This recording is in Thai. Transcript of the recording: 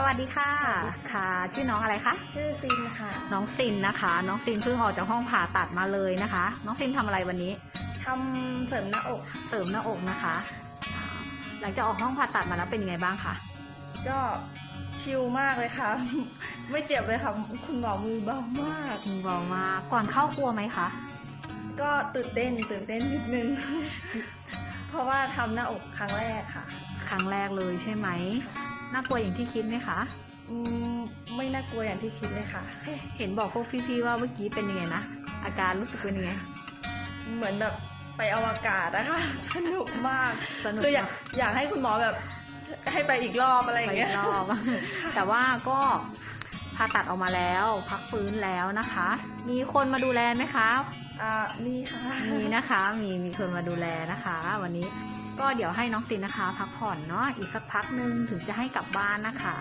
สวัสดีค่ะสวัสดีค่ะ ค่ะ ชื่อน้องอะไรคะ ชื่อซินค่ะ น้องซินนะคะ น้องซินเพิ่งออกจากห้องผ่าตัดมาเลยนะคะ น้องซินทำอะไรวันนี้ทำเสริมหน้าอก เสริมหน้าอกนะคะอ่าหลังจากออกห้องผ่าตัดมาแล้วเป็นยังไงบ้างคะก็ชิลมากเลยค่ะ ไม่เจ็บเลยค่ะ คุณหมอมือเบามากคุณบอกมาก่อนเข้ากลัวไหมคะ ก็ตื่นเต้นตื่นเต้นนิดนึง เพราะว่าทำหน้าอกครั้งแรกค่ะ ครั้งแรกเลยใช่ไหม น่ากลัวอย่างที่คิดไหมคะ อืมไม่น่ากลัวอย่างที่คิดเลยค่ะ เห็นบอกพวกพี่ๆว่าเมื่อกี้เป็นยังไงนะ อาการรู้สึกเป็นยังไง เหมือนแบบไปอวกาศนะคะ สนุกมากสนุกคืออยากมากอยากให้คุณหมอแบบให้ไปอีกรอบอะไรอย่างไปเงี้ยรอบ แต่ว่าก็ผ่าตัดออกมาแล้ว พักฟื้นแล้วนะคะ มีคนมาดูแลไหมคะอ่านี่ค่ะ มีนะคะ มีมีคนมาดูแลนะคะ วันนี้ ก็เดี๋ยวให้น้องซินนะคะ พักผ่อนเนาะอีกสักพักหนึ่งถึงจะให้กลับบ้านนะคะ